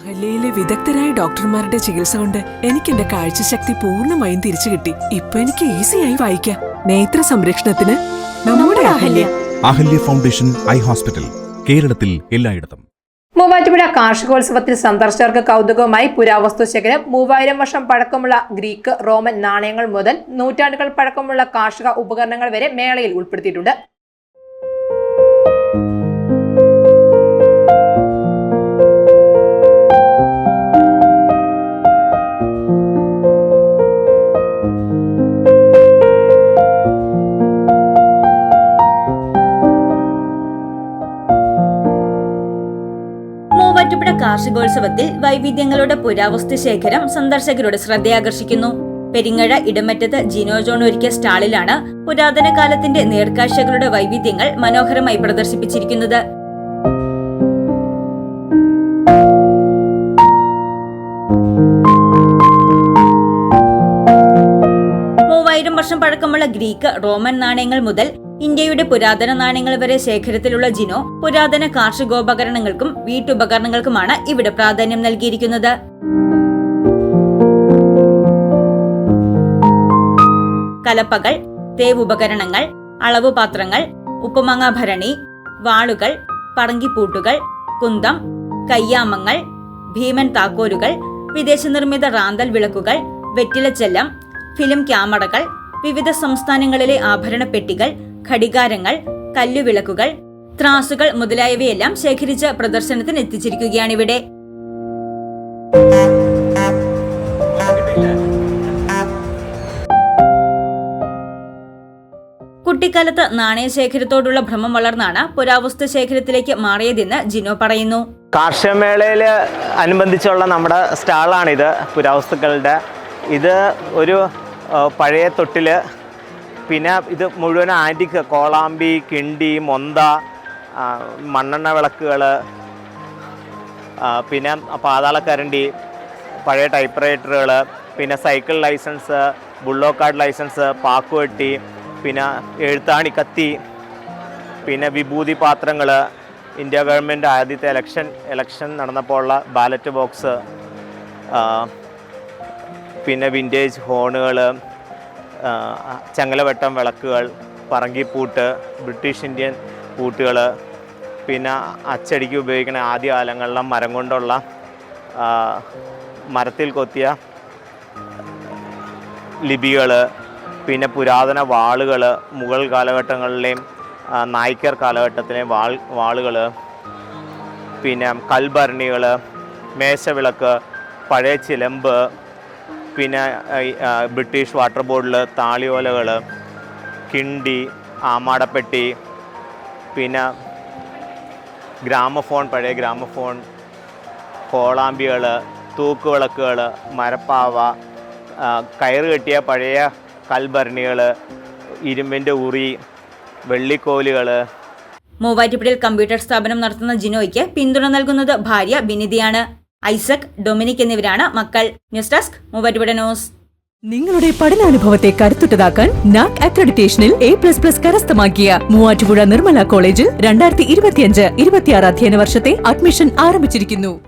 അഹല്യയിലെ വിദഗ്ധരായ ഡോക്ടർമാരുടെ ചികിത്സ കൊണ്ട് എനിക്ക് എന്റെ കാഴ്ചശക്തി പൂർണമായും തിരിച്ചു കിട്ടി. ഇപ്പൊ എനിക്ക് ഈസിയായി വായിക്കാം. നേത്ര സംരക്ഷണത്തിന് നമ്മുടെ Ahalya. Ahalya foundation eye hospital കേരളത്തിൽ എല്ലായിടത്തും. മൂവാറ്റുപുഴ കാർഷികോത്സവത്തിൽ സന്ദർശകർക്ക് കൗതുകവുമായി പുരാവസ്തു ശേഖരം. മൂവായിരം വർഷം പഴക്കമുള്ള ഗ്രീക്ക് റോമൻ നാണയങ്ങൾ മുതൽ നൂറ്റാണ്ടുകൾ പഴക്കമുള്ള കാർഷിക ഉപകരണങ്ങൾ വരെ മേളയിൽ ഉൾപ്പെടുത്തിയിട്ടുണ്ട്. മൂവാറ്റുപുഴ കാർഷികോത്സവത്തിൽ വൈവിധ്യങ്ങളുടെ പുരാവസ്തു ശേഖരം സന്ദർശകരുടെ ശ്രദ്ധയാകർഷിക്കുന്നു. പെരിങ്ങഴ ഇടമറ്റത്ത് ജിനോജോൺ ഒരുക്കിയ സ്റ്റാളിലാണ് പുരാതന കാലത്തിന്റെ നേർക്കാഴ്ചകളുടെ വൈവിധ്യങ്ങൾ മനോഹരമായി പ്രദർശിപ്പിച്ചിരിക്കുന്നത്. മൂവായിരം വർഷം പഴക്കമുള്ള ഗ്രീക്ക് റോമൻ നാണയങ്ങൾ മുതൽ ഇന്ത്യയുടെ പുരാതന നാണയങ്ങൾ വരെ ശേഖരത്തിലുള്ള ജിനോ പുരാതന കാർഷികോപകരണങ്ങൾക്കും വീട്ടുപകരണങ്ങൾക്കുമാണ് ഇവിടെ പ്രാധാന്യം നൽകിയിരിക്കുന്നത്. കലപ്പകൾ തേവുപകരണങ്ങൾ അളവുപാത്രങ്ങൾ ഉപ്പുമാങ്ങാഭരണി വാളുകൾ പറങ്കിപ്പൂട്ടുകൾ കുന്തം കയ്യാമങ്ങൾ ഭീമൻ താക്കോലുകൾ വിദേശ നിർമ്മിത റാന്തൽ വിളക്കുകൾ വെറ്റിലച്ചെല്ലം ഫിലിം ക്യാമറകൾ വിവിധ സംസ്ഥാനങ്ങളിലെ ആഭരണ പെട്ടികൾ ഘടികാരങ്ങൾ കല്ലുവിളക്കുകൾ ത്രാസുകൾ മുതലായവയെല്ലാം ശേഖരിച്ച് പ്രദർശനത്തിന് എത്തിച്ചിരിക്കുകയാണിവിടെ കുട്ടിക്കാലത്ത് നാണയശേഖരത്തോടുള്ള ഭ്രമം വളർന്നാണ് പുരാവസ്തു ശേഖരത്തിലേക്ക് മാറിയതെന്ന് ജിനോ പറയുന്നു. കാർഷികമേളയിൽ അനുബന്ധിച്ചുള്ള നമ്മുടെ സ്റ്റാളാണിത് പുരാവസ്തുക്കളുടെ. ഇത് ഒരു പഴയ തൊട്ടിൽ പിന്നെ ഇത് മുഴുവൻ ആന്റിക് കോളാമ്പി കിണ്ടി മൊന്ത മണ്ണെണ്ണ വിളക്കുകൾ പിന്നെ പാതാളക്കരണ്ടി പഴയ ടൈപ്പ് റൈറ്ററുകൾ പിന്നെ സൈക്കിൾ ലൈസൻസ് ബുള്ളോ കാർഡ് ലൈസൻസ് പാക്കുവെട്ടി പിന്നെ എഴുത്താണി കത്തി പിന്നെ വിഭൂതി പാത്രങ്ങൾ ഇന്ത്യ ഗവൺമെന്റ് ആദ്യത്തെ ഇലക്ഷൻ ഇലക്ഷൻ നടന്നപ്പോൾ ഉള്ള ബാലറ്റ് ബോക്സ് പിന്നെ വിന്റേജ് ഹോണുകൾ ചങ്ങലവട്ടം വിളക്കുകൾ പറങ്കിപ്പൂട്ട് ബ്രിട്ടീഷ് ഇന്ത്യൻ പൂട്ടുകൾ പിന്നെ അച്ചടിക്ക് ഉപയോഗിക്കുന്ന ആദ്യകാലങ്ങളിലെ മരം കൊണ്ടുള്ള മരത്തിൽ കൊത്തിയ ലിപികൾ പിന്നെ പുരാതന വാളുകൾ മുഗൾ കാലഘട്ടങ്ങളിലെയും നായ്ക്കർ കാലഘട്ടത്തിലെയും വാൾ വാളുകൾ പിന്നെ കൽഭരണികൾ മേശവിളക്ക് പഴയ ചിലമ്പ് പിന്നെ ബ്രിട്ടീഷ് വാട്ടർ ബോർഡിൽ താളിയോലകൾ കിണ്ടി ആമാടപ്പെട്ടി പിന്നെ ഗ്രാമഫോൺ പഴയ ഗ്രാമഫോൺ കോളാമ്പികൾ തൂക്കുവിളക്കുകൾ മരപ്പാവ കയറ് കെട്ടിയ പഴയ കൽഭരണികൾ ഇരുമ്പിന്റെ ഉറി വെള്ളിക്കോലുകൾ മൂവാറ്റുപുഴയിൽ കമ്പ്യൂട്ടർ സ്ഥാപനം നടത്തുന്ന ജിനോയ്ക്ക് പിന്തുണ നൽകുന്നത് ഭാര്യ ബിനിതിയാണ് ഐസക് ഡൊമിനിക് എന്നിവരാണ് മക്കൾ. News desk Muvattupuzha news. നിങ്ങളുടെ പഠനാനുഭവത്തെ കരുത്തുറ്റതാക്കാൻ നാക് അക്രഡിറ്റേഷനിൽ എ പ്ലസ് പ്ലസ് കരസ്ഥമാക്കിയ മൂവാറ്റുപുഴ നിർമ്മല കോളേജിൽ രണ്ടായിരത്തി ഇരുപത്തിയഞ്ച് ഇരുപത്തിയാറ് അധ്യയന വർഷത്തെ അഡ്മിഷൻ ആരംഭിച്ചിരിക്കുന്നു.